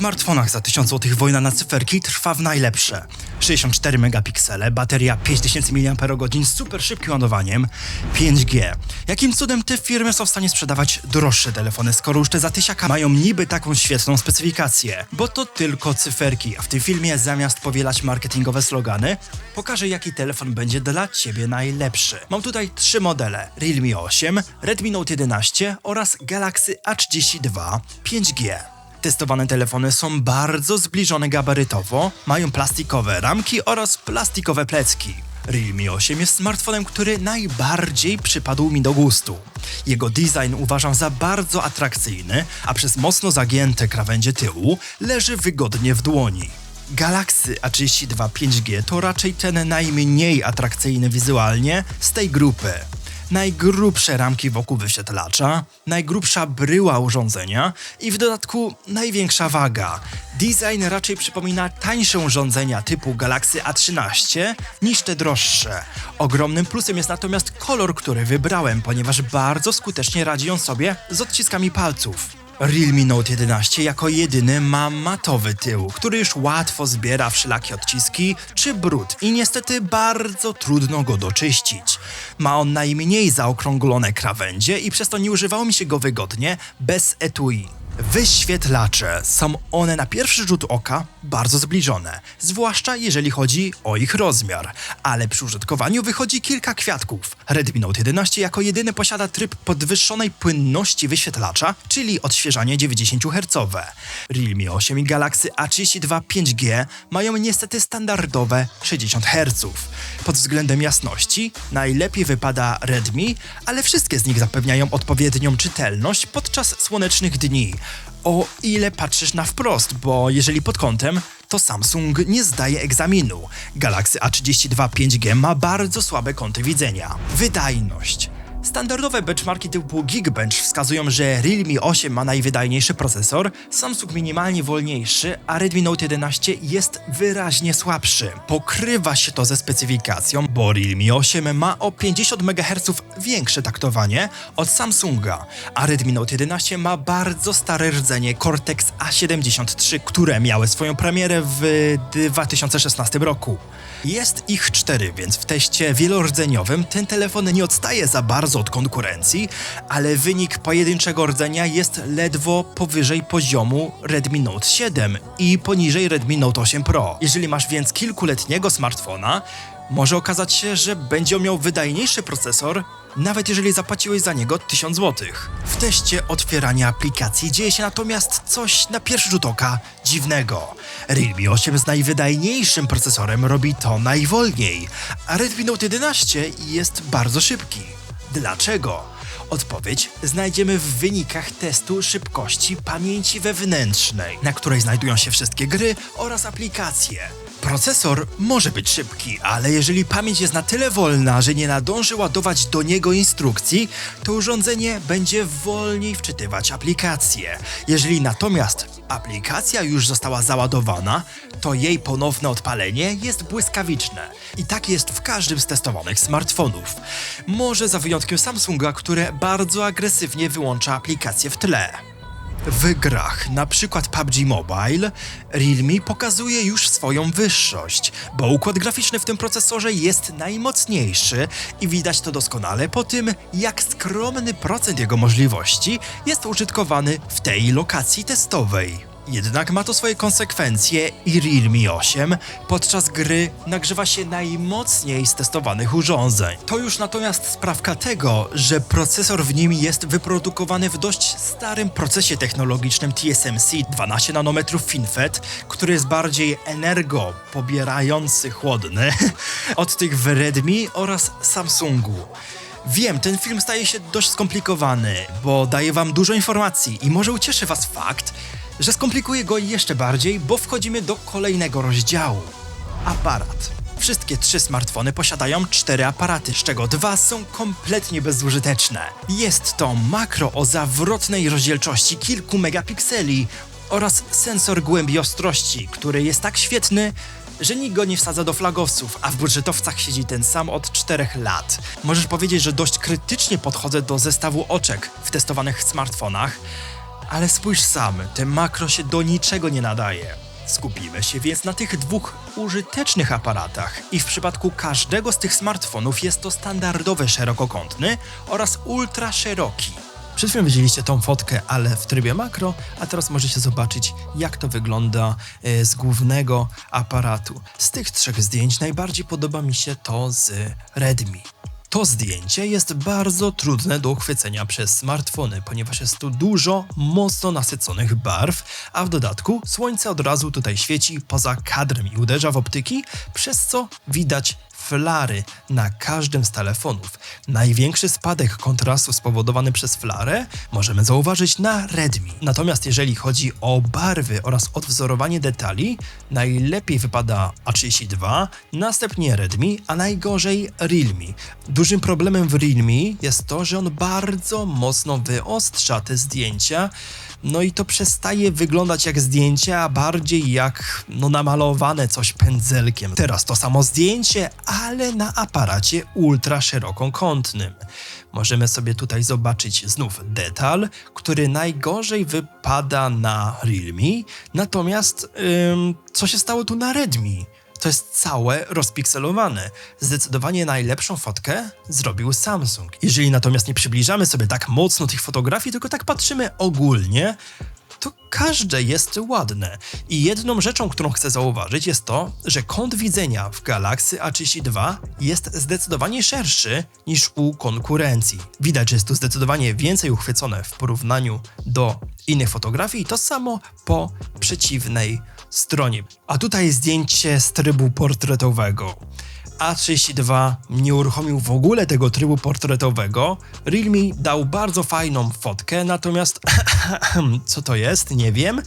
smartfonach za 1000 zł wojna na cyferki trwa w najlepsze. 64 megapiksele, bateria 5000 mAh z super szybkim ładowaniem, 5G. Jakim cudem te firmy są w stanie sprzedawać droższe telefony, skoro już te za tysiaka mają niby taką świetną specyfikację? Bo to tylko cyferki, a w tym filmie zamiast powielać marketingowe slogany, pokażę jaki telefon będzie dla Ciebie najlepszy. Mam tutaj trzy modele, Realme 8, Redmi Note 11 oraz Galaxy A32 5G. Testowane telefony są bardzo zbliżone gabarytowo, mają plastikowe ramki oraz plastikowe plecki. Realme 8 jest smartfonem, który najbardziej przypadł mi do gustu. Jego design uważam za bardzo atrakcyjny, a przez mocno zagięte krawędzie tyłu leży wygodnie w dłoni. Galaxy A32 5G to raczej ten najmniej atrakcyjny wizualnie z tej grupy najgrubsze ramki wokół wyświetlacza, najgrubsza bryła urządzenia i w dodatku największa waga. Design raczej przypomina tańsze urządzenia typu Galaxy A13 niż te droższe. Ogromnym plusem jest natomiast kolor, który wybrałem, ponieważ bardzo skutecznie radzi on sobie z odciskami palców. Realme Note 11 jako jedyny ma matowy tył, który już łatwo zbiera wszelakie odciski czy brud i niestety bardzo trudno go doczyścić. Ma on najmniej zaokrąglone krawędzie i przez to nie używało mi się go wygodnie bez etui. Wyświetlacze są one na pierwszy rzut oka bardzo zbliżone, zwłaszcza jeżeli chodzi o ich rozmiar, ale przy użytkowaniu wychodzi kilka kwiatków. Redmi Note 11 jako jedyny posiada tryb podwyższonej płynności wyświetlacza, czyli odświeżanie 90 Hz. Realme 8 i Galaxy A32 5G mają niestety standardowe 60 Hz. Pod względem jasności najlepiej wypada Redmi, ale wszystkie z nich zapewniają odpowiednią czytelność podczas słonecznych dni o ile patrzysz na wprost, bo jeżeli pod kątem, to Samsung nie zdaje egzaminu. Galaxy A32 5G ma bardzo słabe kąty widzenia. Wydajność. Standardowe benchmarki typu Geekbench wskazują, że Realme 8 ma najwydajniejszy procesor, Samsung minimalnie wolniejszy, a Redmi Note 11 jest wyraźnie słabszy. Pokrywa się to ze specyfikacją, bo Realme 8 ma o 50 MHz większe taktowanie od Samsunga, a Redmi Note 11 ma bardzo stare rdzenie Cortex A73, które miały swoją premierę w 2016 roku. Jest ich cztery, więc w teście wielordzeniowym ten telefon nie odstaje za bardzo od konkurencji, ale wynik pojedynczego rdzenia jest ledwo powyżej poziomu Redmi Note 7 i poniżej Redmi Note 8 Pro. Jeżeli masz więc kilkuletniego smartfona, może okazać się, że będzie miał wydajniejszy procesor, nawet jeżeli zapłaciłeś za niego 1000 zł. W teście otwierania aplikacji dzieje się natomiast coś na pierwszy rzut oka dziwnego. Realme 8 z najwydajniejszym procesorem robi to najwolniej, a Redmi Note 11 jest bardzo szybki. Dlaczego? Odpowiedź znajdziemy w wynikach testu szybkości pamięci wewnętrznej, na której znajdują się wszystkie gry oraz aplikacje. Procesor może być szybki, ale jeżeli pamięć jest na tyle wolna, że nie nadąży ładować do niego instrukcji, to urządzenie będzie wolniej wczytywać aplikacje. Jeżeli natomiast aplikacja już została załadowana, to jej ponowne odpalenie jest błyskawiczne. I tak jest w każdym z testowanych smartfonów. Może za wyjątkiem Samsunga, które bardzo agresywnie wyłącza aplikacje w tle. W grach, na przykład PUBG Mobile, Realme pokazuje już swoją wyższość, bo układ graficzny w tym procesorze jest najmocniejszy i widać to doskonale po tym, jak skromny procent jego możliwości jest użytkowany w tej lokacji testowej. Jednak ma to swoje konsekwencje i Realme 8 podczas gry nagrzewa się najmocniej z testowanych urządzeń. To już natomiast sprawka tego, że procesor w nim jest wyprodukowany w dość starym procesie technologicznym TSMC 12 nanometrów FinFET, który jest bardziej energo pobierający chłodny od tych w Redmi oraz Samsungu. Wiem, ten film staje się dość skomplikowany, bo daje wam dużo informacji i może ucieszy was fakt, że skomplikuje go jeszcze bardziej, bo wchodzimy do kolejnego rozdziału. Aparat. Wszystkie trzy smartfony posiadają cztery aparaty, z czego dwa są kompletnie bezużyteczne. Jest to makro o zawrotnej rozdzielczości kilku megapikseli oraz sensor głębi ostrości, który jest tak świetny, że nikt go nie wsadza do flagowców, a w budżetowcach siedzi ten sam od 4 lat. Możesz powiedzieć, że dość krytycznie podchodzę do zestawu oczek w testowanych smartfonach, Ale spójrz sam, ten makro się do niczego nie nadaje. Skupimy się więc na tych dwóch użytecznych aparatach i w przypadku każdego z tych smartfonów jest to standardowy szerokokątny oraz ultra szeroki. Przed chwilą widzieliście tą fotkę, ale w trybie makro, a teraz możecie zobaczyć, jak to wygląda e, z głównego aparatu. Z tych trzech zdjęć najbardziej podoba mi się to z Redmi. To zdjęcie jest bardzo trudne do uchwycenia przez smartfony, ponieważ jest tu dużo mocno nasyconych barw, a w dodatku słońce od razu tutaj świeci poza kadrem i uderza w optyki, przez co widać flary na każdym z telefonów. Największy spadek kontrastu spowodowany przez flarę możemy zauważyć na Redmi. Natomiast jeżeli chodzi o barwy oraz odwzorowanie detali, najlepiej wypada A32, następnie Redmi, a najgorzej Realme. Dużym problemem w Realme jest to, że on bardzo mocno wyostrza te zdjęcia, no i to przestaje wyglądać jak zdjęcie, a bardziej jak no namalowane coś pędzelkiem. Teraz to samo zdjęcie, ale na aparacie ultra szerokokątnym. Możemy sobie tutaj zobaczyć znów detal, który najgorzej wypada na Realme, natomiast ym, co się stało tu na Redmi? To jest całe rozpikselowane. Zdecydowanie najlepszą fotkę zrobił Samsung. Jeżeli natomiast nie przybliżamy sobie tak mocno tych fotografii, tylko tak patrzymy ogólnie, to każde jest ładne. I jedną rzeczą, którą chcę zauważyć, jest to, że kąt widzenia w Galaxy A32 jest zdecydowanie szerszy niż u konkurencji. Widać, że jest tu zdecydowanie więcej uchwycone w porównaniu do innych fotografii, to samo po przeciwnej stronie. A tutaj zdjęcie z trybu portretowego. A32 nie uruchomił w ogóle tego trybu portretowego. Realme dał bardzo fajną fotkę, natomiast co to jest? Nie wiem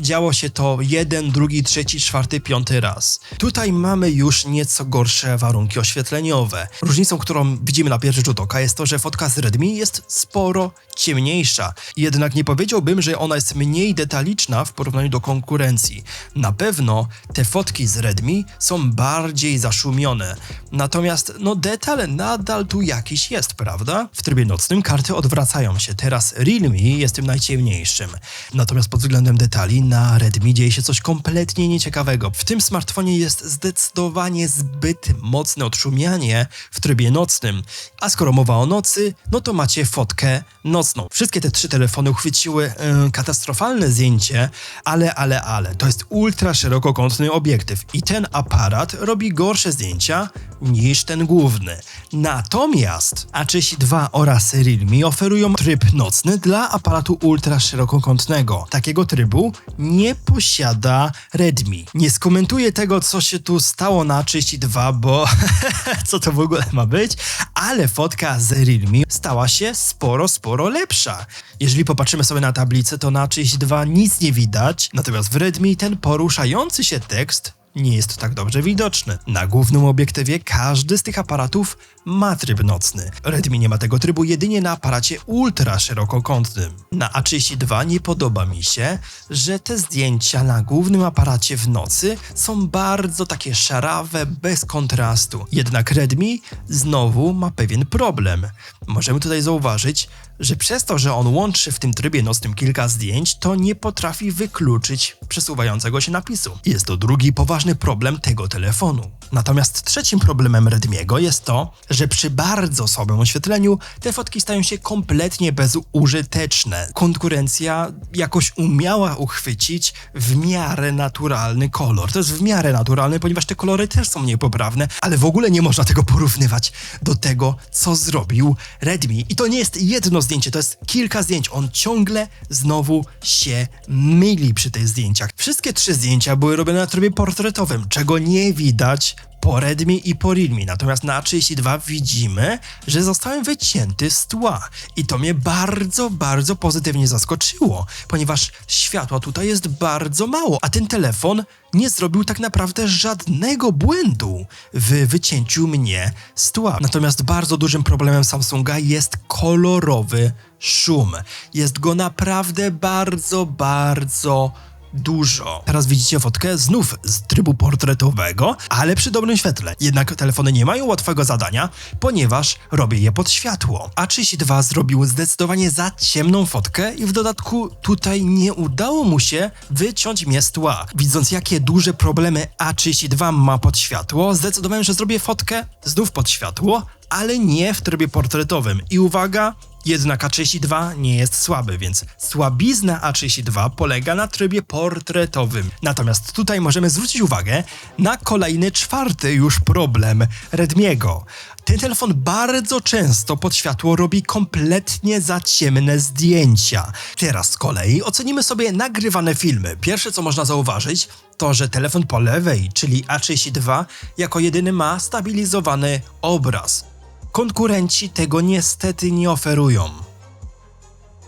działo się to jeden, drugi, trzeci, czwarty, piąty raz. Tutaj mamy już nieco gorsze warunki oświetleniowe. Różnicą, którą widzimy na pierwszy rzut oka jest to, że fotka z Redmi jest sporo ciemniejsza. Jednak nie powiedziałbym, że ona jest mniej detaliczna w porównaniu do konkurencji. Na pewno te fotki z Redmi są bardziej zaszumione. Natomiast no detal nadal tu jakiś jest, prawda? W trybie nocnym karty odwracają się. Teraz Realme jest tym najciemniejszym. Natomiast pod względem detali na Redmi dzieje się coś kompletnie nieciekawego. W tym smartfonie jest zdecydowanie zbyt mocne odszumianie w trybie nocnym. A skoro mowa o nocy, no to macie fotkę nocną. Wszystkie te trzy telefony uchwyciły yy, katastrofalne zdjęcie, ale, ale, ale, to jest ultra szerokokątny obiektyw i ten aparat robi gorsze zdjęcia niż ten główny. Natomiast A32 oraz Realme oferują tryb nocny dla aparatu ultra szerokokątnego. Takiego trybu nie posiada Redmi. Nie skomentuję tego, co się tu stało na 32, bo co to w ogóle ma być, ale fotka z Realme stała się sporo, sporo lepsza. Jeżeli popatrzymy sobie na tablicę, to na 32 nic nie widać, natomiast w Redmi ten poruszający się tekst nie jest tak dobrze widoczny. Na głównym obiektywie każdy z tych aparatów ma tryb nocny. Redmi nie ma tego trybu jedynie na aparacie ultra szerokokątnym. Na A32 nie podoba mi się, że te zdjęcia na głównym aparacie w nocy są bardzo takie szarawe, bez kontrastu. Jednak Redmi znowu ma pewien problem. Możemy tutaj zauważyć, że przez to, że on łączy w tym trybie nocnym kilka zdjęć, to nie potrafi wykluczyć przesuwającego się napisu. Jest to drugi poważny problem tego telefonu. Natomiast trzecim problemem Redmiego jest to, że przy bardzo słabym oświetleniu te fotki stają się kompletnie bezużyteczne. Konkurencja jakoś umiała uchwycić w miarę naturalny kolor. To jest w miarę naturalny, ponieważ te kolory też są niepoprawne, ale w ogóle nie można tego porównywać do tego, co zrobił Redmi. I to nie jest jedno zdjęcie, to jest kilka zdjęć. On ciągle znowu się myli przy tych zdjęciach. Wszystkie trzy zdjęcia były robione na trybie portretowym, czego nie widać po Redmi i po Realme. Natomiast na A32 widzimy, że zostałem wycięty z tła. I to mnie bardzo, bardzo pozytywnie zaskoczyło, ponieważ światła tutaj jest bardzo mało, a ten telefon nie zrobił tak naprawdę żadnego błędu w wycięciu mnie z tła. Natomiast bardzo dużym problemem Samsunga jest kolorowy szum. Jest go naprawdę bardzo, bardzo dużo. Teraz widzicie fotkę znów z trybu portretowego, ale przy dobrym świetle. Jednak telefony nie mają łatwego zadania, ponieważ robię je pod światło. A32 zrobił zdecydowanie za ciemną fotkę i w dodatku tutaj nie udało mu się wyciąć mnie z tła. Widząc jakie duże problemy A32 ma pod światło, zdecydowałem, że zrobię fotkę znów pod światło, ale nie w trybie portretowym. I uwaga, jednak A32 nie jest słaby, więc słabizna A32 polega na trybie portretowym. Natomiast tutaj możemy zwrócić uwagę na kolejny, czwarty już problem Redmiego. Ten telefon bardzo często pod światło robi kompletnie za ciemne zdjęcia. Teraz z kolei ocenimy sobie nagrywane filmy. Pierwsze co można zauważyć, to że telefon po lewej, czyli A32, jako jedyny ma stabilizowany obraz. Konkurenci tego niestety nie oferują.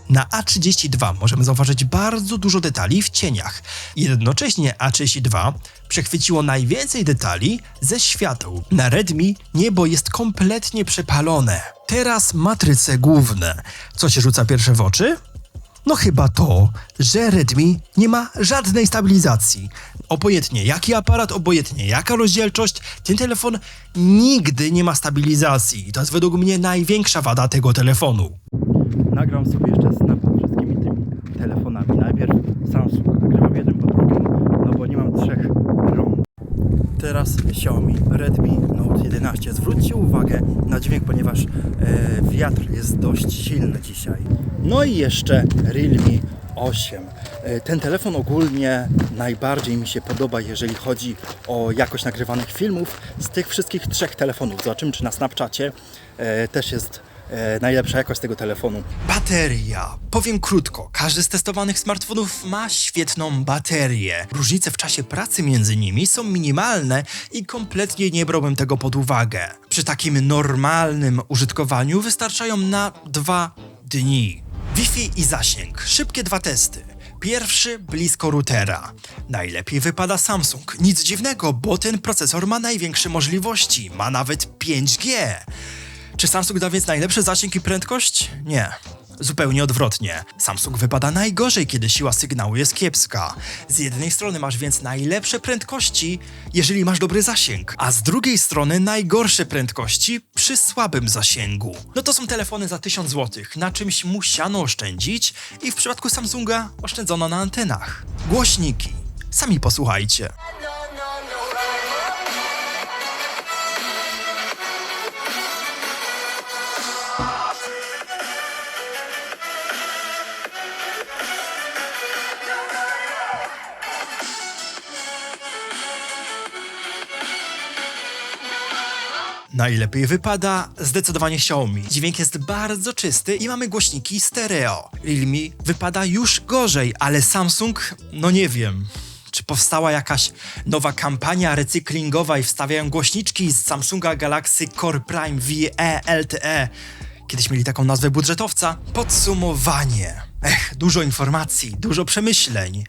Na A32 możemy zauważyć bardzo dużo detali w cieniach. Jednocześnie A32 przechwyciło najwięcej detali ze świateł. Na Redmi niebo jest kompletnie przepalone. Teraz matryce główne. Co się rzuca pierwsze w oczy? No chyba to, że Redmi nie ma żadnej stabilizacji. Obojętnie jaki aparat, obojętnie jaka rozdzielczość, ten telefon nigdy nie ma stabilizacji. I to jest według mnie największa wada tego telefonu. Nagram sobie jeszcze snap wszystkimi tymi telefonami. Najpierw Samsung, nagrywam jeden po drugim, no bo nie mam trzech rąk. Teraz Xiaomi Redmi Note 11. Zwróćcie uwagę na dźwięk, ponieważ e, wiatr jest dość silny dzisiaj. No i jeszcze Realme 8. E, Ten telefon ogólnie najbardziej mi się podoba, jeżeli chodzi o jakość nagrywanych filmów. Z tych wszystkich trzech telefonów, zobaczymy czy na Snapchacie e, też jest e, najlepsza jakość tego telefonu. Bateria. Powiem krótko, każdy z testowanych smartfonów ma świetną baterię. Różnice w czasie pracy między nimi są minimalne i kompletnie nie brałbym tego pod uwagę. Przy takim normalnym użytkowaniu wystarczają na dwa dni. Wi-Fi i zasięg. Szybkie dwa testy. Pierwszy blisko routera. Najlepiej wypada Samsung. Nic dziwnego, bo ten procesor ma największe możliwości. Ma nawet 5G. Czy Samsung da więc najlepszy zasięg i prędkość? Nie. Zupełnie odwrotnie. Samsung wypada najgorzej, kiedy siła sygnału jest kiepska. Z jednej strony masz więc najlepsze prędkości, jeżeli masz dobry zasięg, a z drugiej strony najgorsze prędkości przy słabym zasięgu. No to są telefony za 1000 zł. Na czymś musiano oszczędzić i w przypadku Samsunga oszczędzono na antenach. Głośniki. Sami posłuchajcie. Najlepiej wypada zdecydowanie Xiaomi. Dźwięk jest bardzo czysty i mamy głośniki stereo. Realme wypada już gorzej, ale Samsung, no nie wiem. Czy powstała jakaś nowa kampania recyklingowa i wstawiają głośniczki z Samsunga Galaxy Core Prime VE LTE? Kiedyś mieli taką nazwę budżetowca. Podsumowanie. Ech, dużo informacji, dużo przemyśleń.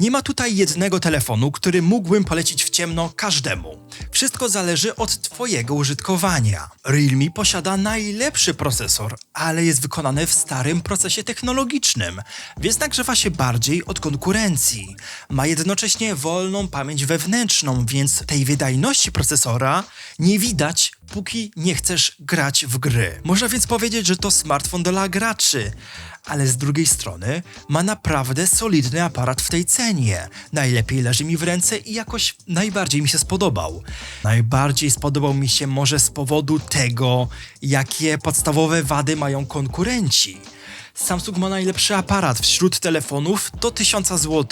Nie ma tutaj jednego telefonu, który mógłbym polecić w ciemno każdemu. Wszystko zależy od Twojego użytkowania. Realme posiada najlepszy procesor, ale jest wykonany w starym procesie technologicznym, więc nagrzewa się bardziej od konkurencji. Ma jednocześnie wolną pamięć wewnętrzną, więc tej wydajności procesora nie widać, póki nie chcesz grać w gry. Można więc powiedzieć, że to smartfon dla graczy, ale z drugiej strony ma naprawdę solidny aparat w tej cenie. Najlepiej leży mi w ręce i jakoś najbardziej mi się spodobał. Najbardziej spodobał mi się może z powodu tego, jakie podstawowe wady mają konkurenci. Samsung ma najlepszy aparat wśród telefonów do 1000 zł.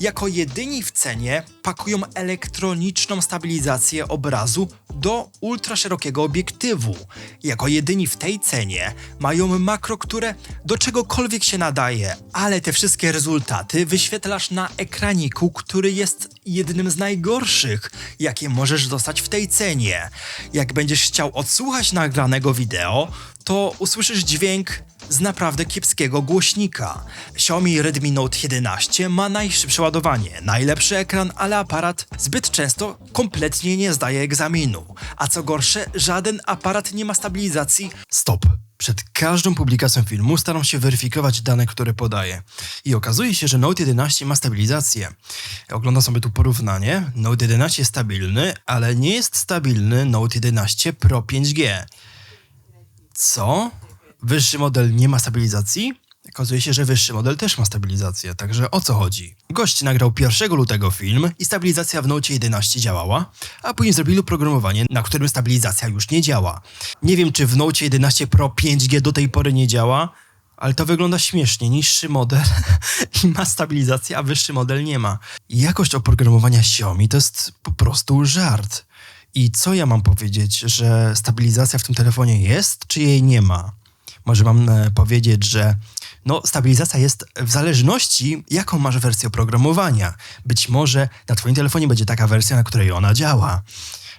Jako jedyni w cenie pakują elektroniczną stabilizację obrazu do ultraszerokiego obiektywu. Jako jedyni w tej cenie mają makro, które do czegokolwiek się nadaje, ale te wszystkie rezultaty wyświetlasz na ekraniku, który jest jednym z najgorszych, jakie możesz dostać w tej cenie. Jak będziesz chciał odsłuchać nagranego wideo, to usłyszysz dźwięk z naprawdę kiepskiego głośnika. Xiaomi Redmi Note 11 ma najszybsze ładowanie, najlepszy ekran, ale aparat zbyt często kompletnie nie zdaje egzaminu. A co gorsze, żaden aparat nie ma stabilizacji. Stop. Przed każdą publikacją filmu staram się weryfikować dane, które podaję. I okazuje się, że Note 11 ma stabilizację. Oglądam sobie tu porównanie. Note 11 jest stabilny, ale nie jest stabilny Note 11 Pro 5G. Co? Wyższy model nie ma stabilizacji? Okazuje się, że wyższy model też ma stabilizację, także o co chodzi? Gość nagrał 1 lutego film i stabilizacja w Note 11 działała, a później zrobili oprogramowanie, na którym stabilizacja już nie działa. Nie wiem, czy w Note 11 Pro 5G do tej pory nie działa, ale to wygląda śmiesznie. Niższy model ma stabilizację, a wyższy model nie ma. Jakość oprogramowania Xiaomi to jest po prostu żart. I co ja mam powiedzieć, że stabilizacja w tym telefonie jest, czy jej nie ma? Może mam e, powiedzieć, że no, stabilizacja jest w zależności, jaką masz wersję oprogramowania. Być może na Twoim telefonie będzie taka wersja, na której ona działa.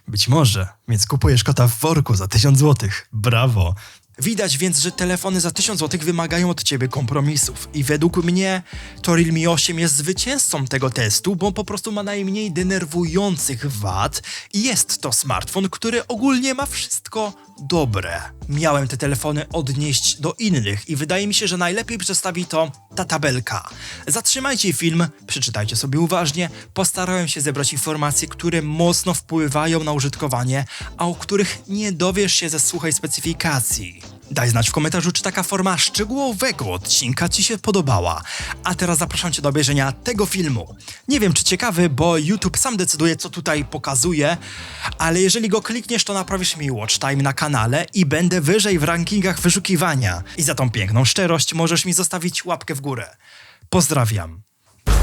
Być może, więc kupujesz kota w worku za 1000 zł. Brawo. Widać więc, że telefony za 1000 zł wymagają od ciebie kompromisów. I według mnie to Realme 8 jest zwycięzcą tego testu, bo po prostu ma najmniej denerwujących wad i jest to smartfon, który ogólnie ma wszystko dobre. Miałem te telefony odnieść do innych i wydaje mi się, że najlepiej przedstawi to ta tabelka. Zatrzymajcie film, przeczytajcie sobie uważnie. Postarałem się zebrać informacje, które mocno wpływają na użytkowanie, a o których nie dowiesz się ze słuchaj specyfikacji. Daj znać w komentarzu, czy taka forma szczegółowego odcinka Ci się podobała. A teraz zapraszam Cię do obejrzenia tego filmu. Nie wiem, czy ciekawy, bo YouTube sam decyduje, co tutaj pokazuje, ale jeżeli go klikniesz, to naprawisz mi watch time na kanale i będę wyżej w rankingach wyszukiwania. I za tą piękną szczerość możesz mi zostawić łapkę w górę. Pozdrawiam.